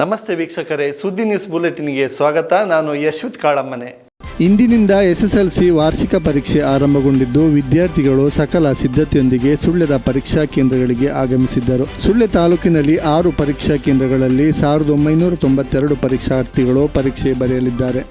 ನಮಸ್ತೆ ವೀಕ್ಷಕರೇ, ಸುದ್ದಿ ನ್ಯೂಸ್ ಬುಲೆಟಿನ್ಗೆ ಸ್ವಾಗತ. ನಾನು ಯಶ್ವಿತ್ ಕಾಳಮ್ಮನೆ. ಇಂದಿನಿಂದ ಎಸ್ಎಸ್ಎಲ್ಸಿ ವಾರ್ಷಿಕ ಪರೀಕ್ಷೆ ಆರಂಭಗೊಂಡಿದ್ದು, ವಿದ್ಯಾರ್ಥಿಗಳು ಸಕಲ ಸಿದ್ಧತೆಯೊಂದಿಗೆ ಸುಳ್ಯದ ಪರೀಕ್ಷಾ ಕೇಂದ್ರಗಳಿಗೆ ಆಗಮಿಸಿದ್ದರು. ಸುಳ್ಯ ತಾಲೂಕಿನಲ್ಲಿ ಆರು ಪರೀಕ್ಷಾ ಕೇಂದ್ರಗಳಲ್ಲಿ ಸಾವಿರದ ಒಂಬೈನೂರ ತೊಂಬತ್ತೆರಡು ಪರೀಕ್ಷಾರ್ಥಿಗಳು ಪರೀಕ್ಷೆ ಬರೆಯಲಿದ್ದಾರೆ.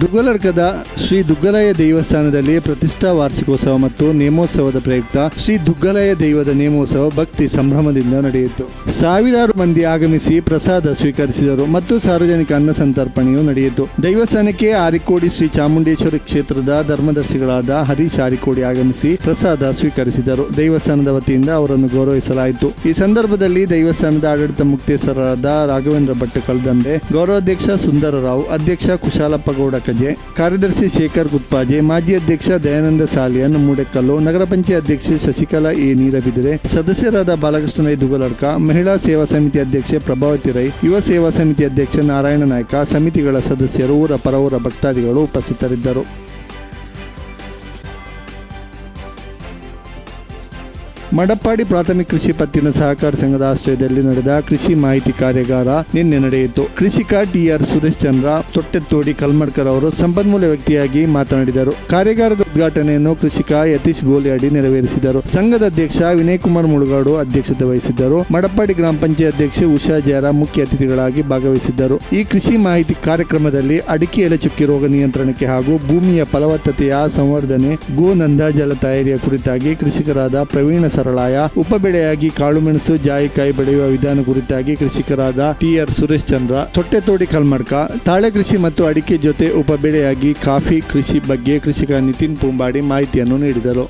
ದುಗ್ಗಲಡ್ಕದ ಶ್ರೀ ದುಗ್ಗಲಯ ದೇವಸ್ಥಾನದಲ್ಲಿ ಪ್ರತಿಷ್ಠಾ ವಾರ್ಷಿಕೋತ್ಸವ ಮತ್ತು ನೇಮೋತ್ಸವದ ಪ್ರಯುಕ್ತ ಶ್ರೀ ದುಗ್ಗಲಯ ದೈವದ ನೇಮೋತ್ಸವ ಭಕ್ತಿ ಸಂಭ್ರಮದಿಂದ ನಡೆಯಿತು. ಸಾವಿರಾರು ಮಂದಿ ಆಗಮಿಸಿ ಪ್ರಸಾದ ಸ್ವೀಕರಿಸಿದರು ಮತ್ತು ಸಾರ್ವಜನಿಕ ಅನ್ನ ಸಂತರ್ಪಣೆಯು ನಡೆಯಿತು. ದೇವಸ್ಥಾನಕ್ಕೆ ಆರಿಕೋಡಿ ಶ್ರೀ ಚಾಮುಂಡೇಶ್ವರಿ ಕ್ಷೇತ್ರದ ಧರ್ಮದರ್ಶಿಗಳಾದ ಹರೀಶ್ ಆರಿಕೋಡಿ ಆಗಮಿಸಿ ಪ್ರಸಾದ ಸ್ವೀಕರಿಸಿದರು. ದೇವಸ್ಥಾನದ ವತಿಯಿಂದ ಅವರನ್ನು ಗೌರವಿಸಲಾಯಿತು. ಈ ಸಂದರ್ಭದಲ್ಲಿ ದೇವಸ್ಥಾನದ ಆಡಳಿತ ಮುಕ್ತೇಶ್ವರರಾದ ರಾಘವೇಂದ್ರ ಭಟ್ ಕಲ್ದಂಡೆ ಗೌರವಾಧ್ಯಕ್ಷ ಸುಂದರರಾವ್, ಅಧ್ಯಕ್ಷ ಕುಶಾಲಪ್ಪ ಗೌಡ ಕಜೆ ಕಾರ್ಯದರ್ಶಿ ಶೇಖರ್ ಗುತ್ಪಾಜೆ ಮಾಜಿ ಅಧ್ಯಕ್ಷ ದಯಾನಂದ ಸಾಲಿಯನ್ ಮೂಡೆಕಲ್ಲು ನಗರ ಪಂಚಾಯತ್ ಅಧ್ಯಕ್ಷೆ ಶಶಿಕಲಾ ಎ ನೀರಬಿದರೆ ಸದಸ್ಯರಾದ ಬಾಲಕೃಷ್ಣ ದುಗಲಡ್ಕ ಮಹಿಳಾ ಸೇವಾ ಸಮಿತಿ ಅಧ್ಯಕ್ಷೆ ಪ್ರಭಾವತಿ ರೈ, ಯುವ ಸೇವಾ ಸಮಿತಿ ಅಧ್ಯಕ್ಷ ನಾರಾಯಣ ನಾಯ್ಕ, ಸಮಿತಿಗಳ ಸದಸ್ಯರು ಊರ ಪರವೂರ ಭಕ್ತಾದಿಗಳು ಉಪಸ್ಥಿತರಿದ್ದರು. ಮಡಪ್ಪಾಡಿ ಪ್ರಾಥಮಿಕ ಕೃಷಿ ಪತ್ತಿನ ಸಹಕಾರ ಸಂಘದ ಆಶ್ರಯದಲ್ಲಿ ನಡೆದ ಕೃಷಿ ಮಾಹಿತಿ ಕಾರ್ಯಾಗಾರ ನಿನ್ನೆ ನಡೆಯಿತು. ಕೃಷಿಕ ಟಿಆರ್ ಸುರೇಶ್ ಚಂದ್ರ ತೊಟ್ಟೆತ್ತೋಡಿ ಕಲ್ಮಡ್ಕರ್ ಅವರು ಸಂಪನ್ಮೂಲ ವ್ಯಕ್ತಿಯಾಗಿ ಮಾತನಾಡಿದರು. ಕಾರ್ಯಾಗಾರದ ಉದ್ಘಾಟನೆಯನ್ನು ಕೃಷಿಕ ಯತೀಶ್ ಗೋಲಿಯಾಡಿ ನೆರವೇರಿಸಿದರು. ಸಂಘದ ಅಧ್ಯಕ್ಷ ವಿನಯ್ ಕುಮಾರ್ ಮುಳುಗಾಡು ಅಧ್ಯಕ್ಷತೆ ವಹಿಸಿದ್ದರು. ಮಡಪ್ಪಾಡಿ ಗ್ರಾಮ ಪಂಚಾಯತ್ ಅಧ್ಯಕ್ಷೆ ಉಷಾ ಜಯರ ಮುಖ್ಯ ಅತಿಥಿಗಳಾಗಿ ಭಾಗವಹಿಸಿದ್ದರು. ಈ ಕೃಷಿ ಮಾಹಿತಿ ಕಾರ್ಯಕ್ರಮದಲ್ಲಿ ಅಡಿಕೆ ಎಲೆ ಚುಕ್ಕಿ ರೋಗ ನಿಯಂತ್ರಣಕ್ಕೆ ಹಾಗೂ ಭೂಮಿಯ ಫಲವತ್ತತೆಯ ಸಂವರ್ಧನೆ, ಗೋನಂದ ಜಲ ತಯಾರಿಯ ಕುರಿತಾಗಿ ಕೃಷಿಕರಾದ ಪ್ರವೀಣ ಸರಳಾಯ. ಉಪಬೆಳೆಯಾಗಿ ಕಾಳುಮೆಣಸು ಜಾಯಿಕಾಯಿ ಬೆಳೆಯುವ ವಿಧಾನ ಕುರಿತಾಗಿ ಕೃಷಿಕರಾದ ಟಿಆರ್ ಸುರೇಶ್ ಚಂದ್ರ ತೊಟ್ಟೆತೋಡಿ ಕಲ್ಮಡ್ಕ, ತಾಳೆ ಕೃಷಿ ಮತ್ತು ಅಡಿಕೆ ಜೊತೆ ಉಪಬೆಳೆಯಾಗಿ ಕಾಫಿ ಕೃಷಿ ಬಗ್ಗೆ ಕೃಷಿಕ ನಿತಿನ್ ಪುಂಬಾಡಿ ಮಾಹಿತಿಯನ್ನು ನೀಡಿದರು.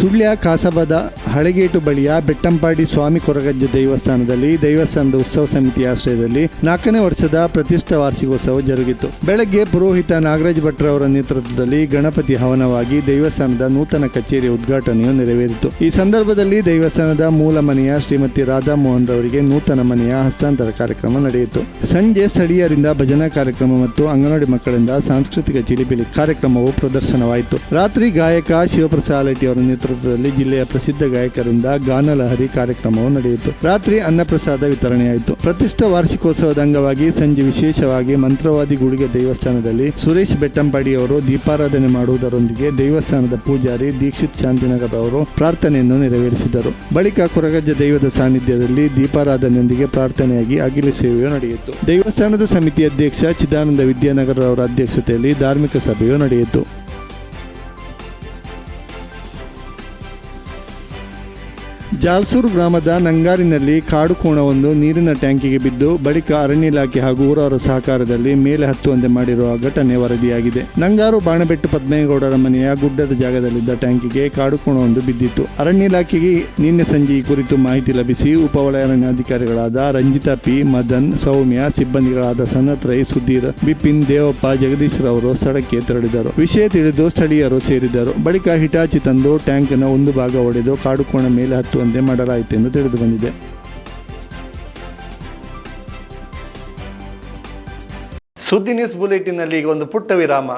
ಸುಳ್ಯ ಕಾಸಬದ ಹಳೆಗೇಟು ಬಳಿಯ ಬೆಟ್ಟಂಪಾಡಿ ಸ್ವಾಮಿ ಕೊರಗಜ್ಜ ದೇವಸ್ಥಾನದಲ್ಲಿ ದೇವಸ್ಥಾನದ ಉತ್ಸವ ಸಮಿತಿ ಆಶ್ರಯದಲ್ಲಿ ನಾಲ್ಕನೇ ವರ್ಷದ ಪ್ರತಿಷ್ಠಾ ವಾರ್ಷಿಕೋತ್ಸವ ಜರುಗಿತು. ಬೆಳಗ್ಗೆ ಪುರೋಹಿತ ನಾಗರಾಜ್ ಭಟ್ರವರ ನೇತೃತ್ವದಲ್ಲಿ ಗಣಪತಿ ಹವನವಾಗಿ ದೇವಸ್ಥಾನದ ನೂತನ ಕಚೇರಿ ಉದ್ಘಾಟನೆಯು ನೆರವೇರಿತು. ಈ ಸಂದರ್ಭದಲ್ಲಿ ದೇವಸ್ಥಾನದ ಮೂಲ ಮನೆಯ ಶ್ರೀಮತಿ ರಾಧಾ ಮೋಹನ್ ರವರಿಗೆ ನೂತನ ಮನೆಯ ಹಸ್ತಾಂತರ ಕಾರ್ಯಕ್ರಮ ನಡೆಯಿತು. ಸಂಜೆ ಸ್ಥಳೀಯರಿಂದ ಭಜನಾ ಕಾರ್ಯಕ್ರಮ ಮತ್ತು ಅಂಗನವಾಡಿ ಮಕ್ಕಳಿಂದ ಸಾಂಸ್ಕೃತಿಕ ಚಿಲಿಪಿಲಿ ಕಾರ್ಯಕ್ರಮವು ಪ್ರದರ್ಶನವಾಯಿತು. ರಾತ್ರಿ ಗಾಯಕ ಶಿವಪ್ರಸಾದ್ ಅವರ ನೇತೃತ್ವದಲ್ಲಿ ಜಿಲ್ಲೆಯ ಪ್ರಸಿದ್ಧ ಗಾಯಕರಿಂದ ಗಾನಲಹರಿ ಕಾರ್ಯಕ್ರಮವು ನಡೆಯಿತು. ರಾತ್ರಿ ಅನ್ನಪ್ರಸಾದ ವಿತರಣೆಯಾಯಿತು. ಪ್ರತಿಷ್ಠ ವಾರ್ಷಿಕೋತ್ಸವದ ಅಂಗವಾಗಿ ಸಂಜೆ ವಿಶೇಷವಾಗಿ ಮಂತ್ರವಾದಿ ಗುಡಿಗೆ ದೇವಸ್ಥಾನದಲ್ಲಿ ಸುರೇಶ್ ಬೆಟ್ಟಂಪಾಡಿ ಅವರು ದೀಪಾರಾಧನೆ ಮಾಡುವುದರೊಂದಿಗೆ ದೇವಸ್ಥಾನದ ಪೂಜಾರಿ ದೀಕ್ಷಿತ್ ಶಾಂತಿನಗರ್ ಅವರು ಪ್ರಾರ್ಥನೆಯನ್ನು ನೆರವೇರಿಸಿದರು. ಬಳಿಕ ಕೊರಗಜ್ಜ ದೈವದ ಸಾನ್ನಿಧ್ಯದಲ್ಲಿ ದೀಪಾರಾಧನೆಯೊಂದಿಗೆ ಪ್ರಾರ್ಥನೆಯಾಗಿ ಅಗಿಲ ಸೇವೆಯು ನಡೆಯಿತು. ದೇವಸ್ಥಾನದ ಸಮಿತಿ ಅಧ್ಯಕ್ಷ ಚಿದಾನಂದ ವಿದ್ಯಾನಗರ ಅವರ ಅಧ್ಯಕ್ಷತೆಯಲ್ಲಿ ಧಾರ್ಮಿಕ ಸಭೆಯು ನಡೆಯಿತು. ಜಾಲ್ಸೂರು ಗ್ರಾಮದ ನಂಗಾರಿನಲ್ಲಿ ಕಾಡು ಕೋಣವೊಂದು ನೀರಿನ ಟ್ಯಾಂಕಿಗೆ ಬಿದ್ದು ಬಳಿಕ ಅರಣ್ಯ ಇಲಾಖೆ ಹಾಗೂ ಊರವರ ಸಹಕಾರದಲ್ಲಿ ಮೇಲೆ ಹತ್ತುವಂತೆ ಮಾಡಿರುವ ಘಟನೆ ವರದಿಯಾಗಿದೆ. ನಂಗಾರು ಬಾಣಬೆಟ್ಟು ಪದ್ಮೇಗೌಡರ ಮನೆಯ ಗುಡ್ಡದ ಜಾಗದಲ್ಲಿದ್ದ ಟ್ಯಾಂಕಿಗೆ ಕಾಡು ಕೋಣವೊಂದು ಬಿದ್ದಿತ್ತು. ಅರಣ್ಯ ಇಲಾಖೆಗೆ ನಿನ್ನೆ ಸಂಜೆ ಈ ಕುರಿತು ಮಾಹಿತಿ ಲಭಿಸಿ ಉಪವಲಯ ಅರಣ್ಯಾಧಿಕಾರಿಗಳಾದ ರಂಜಿತಾ ಪಿ, ಮದನ್, ಸೌಮ್ಯ, ಸಿಬ್ಬಂದಿಗಳಾದ ಸನತ್ ರೈ, ಸುಧೀರ್, ಬಿಪಿನ್, ದೇವಪ್ಪ, ಜಗದೀಶ್ ರವರು ಸ್ಥಳಕ್ಕೆ ತೆರಳಿದರು. ವಿಷಯ ತಿಳಿದು ಸ್ಥಳೀಯರು ಸೇರಿದರು. ಬಳಿಕ ಹಿಟಾಚಿ ತಂದು ಟ್ಯಾಂಕ್ನ ಒಂದು ಭಾಗ ಒಡೆದು ಕಾಡು ಕೋಣ ಮೇಲೆ ಹತ್ತುವಂತೆ ಮಾಡಲಾಯಿತು ಎಂದು ತಿಳಿದು ಬಂದಿದೆ ಸುದ್ದಿ ನ್ಯೂಸ್ ಬುಲೆಟಿನಲ್ಲಿ ಈಗ ಒಂದು ಪುಟ್ಟ ವಿರಾಮ.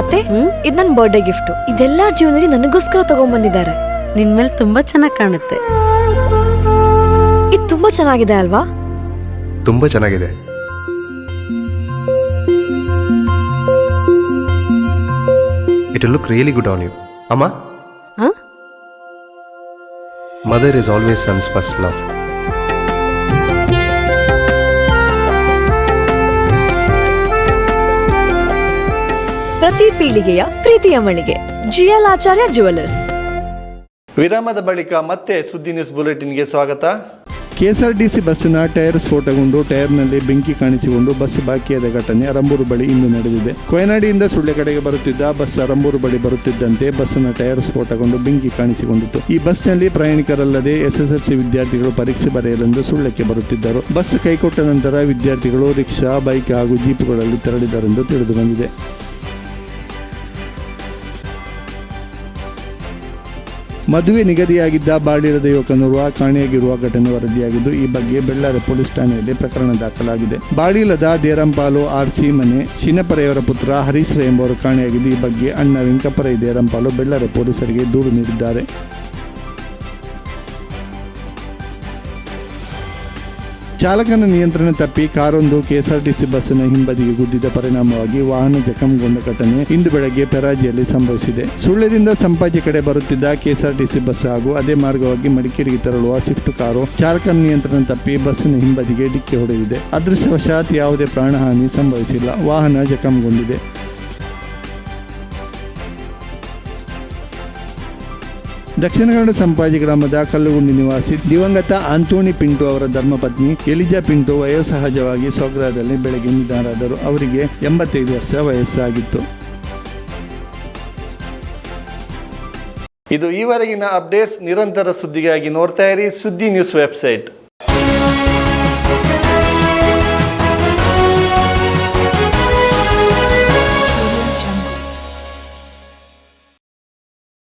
ಅತ್ತೆ ಇದು ನನ್ನ ಬರ್ಡೇ ಗಿಫ್ಟ್ ಇದೆಲ್ಲ ಜೀವನದಲ್ಲಿ ನನಗೋಸ್ಕರ ತಗೊಂಡ್ಬಂದಿದ್ದಾರೆ ನಿನ್ ಮೇಲೆ ತುಂಬಾ ಚೆನ್ನಾಗಿ ಕಾಣುತ್ತೆ. ಇದು ತುಂಬಾ ಚೆನ್ನಾಗಿದೆ ಅಲ್ವಾ? ತುಂಬಾ ಚೆನ್ನಾಗಿದೆ. It look really good on you ಅಮ್ಮ? Mother is always son's first love ಪ್ರತಿ ಪೀಳಿಗೆಯ ಪ್ರೀತಿಯ ಮಳಿಗೆ. ಜಿಎಲ್ ಆಚಾರ್ಯ ಜುವೆಲ್ಲರ್ಸ್ ವಿರಾಮದ ಬಳಿಕ ಮತ್ತೆ ಸುದ್ದಿ ನ್ಯೂಸ್ ಬುಲೆಟಿನ್ಗೆ ಸ್ವಾಗತ. ಕೆಎಸ್ಆರ್ಟಿಸಿ ಬಸ್ಸಿನ ಟೈರ್ ಸ್ಫೋಟಗೊಂಡು, ಟೈರ್ನಲ್ಲಿ ಬೆಂಕಿ ಕಾಣಿಸಿಕೊಂಡು ಬಸ್ ಬಾಕಿಯಾದ ಘಟನೆ ಅರಂಬೂರು ಬಳಿ ಇಂದು ನಡೆದಿದೆ. ಕೊಯನಾಡಿಯಿಂದ ಸುಳ್ಯ ಕಡೆಗೆ ಬರುತ್ತಿದ್ದ ಬಸ್ ಅರಂಬೂರು ಬಳಿ ಬರುತ್ತಿದ್ದಂತೆ ಬಸ್ಸಿನ ಟೈರ್ ಸ್ಫೋಟಗೊಂಡು ಬೆಂಕಿ ಕಾಣಿಸಿಕೊಂಡಿತ್ತು. ಈ ಬಸ್ನಲ್ಲಿ ಪ್ರಯಾಣಿಕರಲ್ಲದೆ ಎಸ್ಎಸ್ಎಲ್ಸಿ ವಿದ್ಯಾರ್ಥಿಗಳು ಪರೀಕ್ಷೆ ಬರೆಯಲೆಂದು ಸುಳ್ಳಕ್ಕೆ ಬರುತ್ತಿದ್ದರು. ಬಸ್ ಕೈಕೊಟ್ಟ ನಂತರ ವಿದ್ಯಾರ್ಥಿಗಳು ರಿಕ್ಷಾ, ಬೈಕ್ ಹಾಗೂ ಜೀಪುಗಳಲ್ಲಿ ತೆರಳಿದರೆಂದು ತಿಳಿದು ಮದುವೆ ನಿಗದಿಯಾಗಿದ್ದ ಬಾಳಿರದ ಯುವಕನೋರ್ವ ಕಾಣೆಯಾಗಿರುವ ಘಟನೆ ವರದಿಯಾಗಿದ್ದು, ಈ ಬಗ್ಗೆ ಬೆಳ್ಳಾರಿ ಪೊಲೀಸ್ ಠಾಣೆಯಲ್ಲಿ ಪ್ರಕರಣ ದಾಖಲಾಗಿದೆ. ಬಾಳಿಲದ ದೇರಂಪಾಲು ಆರ್ಸಿ ಮನೆ, ಚಿನ್ನಪರೆಯವರ ಪುತ್ರ ಹರೀಶ್ರ ಎಂಬವರು ಕಾಣೆಯಾಗಿದ್ದು, ಈ ಬಗ್ಗೆ ಅಣ್ಣ ವೆಂಕಪರೈ ದೇರಂಪಾಲು ಬೆಳ್ಳಾರೆ ಪೊಲೀಸರಿಗೆ ದೂರು ನೀಡಿದ್ದಾರೆ. ಚಾಲಕನ ನಿಯಂತ್ರಣ ತಪ್ಪಿ ಕಾರೊಂದು ಕೆಎಸ್ಆರ್ಟಿಸಿ ಬಸ್ಸಿನ ಹಿಂಬದಿಗೆ ಗುದ್ದಿದ ಪರಿಣಾಮವಾಗಿ ವಾಹನ ಜಖಂಗೊಂಡ ಘಟನೆ ಇಂದು ಬೆಳಗ್ಗೆ ಪೆರಾಜಿಯಲ್ಲಿ ಸಂಭವಿಸಿದೆ. ಸುಳ್ಳ್ಯದಿಂದ ಸಂಪಾಜಿ ಕಡೆ ಬರುತ್ತಿದ್ದ ಕೆಎಸ್ಆರ್ಟಿಸಿ ಬಸ್ ಹಾಗೂ ಅದೇ ಮಾರ್ಗವಾಗಿ ಮಡಿಕೇರಿಗೆ ತೆರಳುವ ಸ್ವಿಫ್ಟ್ ಕಾರು ಚಾಲಕನ ನಿಯಂತ್ರಣ ತಪ್ಪಿ ಬಸ್ಸಿನ ಹಿಂಬದಿಗೆ ಡಿಕ್ಕಿ ಹೊಡೆದಿದೆ. ಅದೃಷ್ಟವಶಾತ್ ಯಾವುದೇ ಪ್ರಾಣಹಾನಿ ಸಂಭವಿಸಿಲ್ಲ. ವಾಹನ ಜಖಂಗೊಂಡಿದೆ. ದಕ್ಷಿಣ ಕನ್ನಡ ಸಂಪಾಜಿ ಗ್ರಾಮದ ಕಲ್ಲುಗುಂಡಿ ನಿವಾಸಿ ದಿವಂಗತ ಆಂಟೋನಿ ಪಿಂಟು ಅವರ ಧರ್ಮಪತ್ನಿ ಎಲಿಜಾ ಪಿಂಟು ವಯೋಸಹಜವಾಗಿ ಸ್ವಗ್ರಹದಲ್ಲಿ ಬೆಳಗ್ಗೆ ನಿಧನರಾದರು. ಅವರಿಗೆ ಎಂಬತ್ತೈದು ವರ್ಷ ವಯಸ್ಸಾಗಿತ್ತು. ಇದು ಈವರೆಗಿನ ಅಪ್ಡೇಟ್ಸ್ ನಿರಂತರ ಸುದ್ದಿಗಾಗಿ ನೋಡ್ತಾ ಇರಿ ಸುದ್ದಿ ನ್ಯೂಸ್ ವೆಬ್ಸೈಟ್.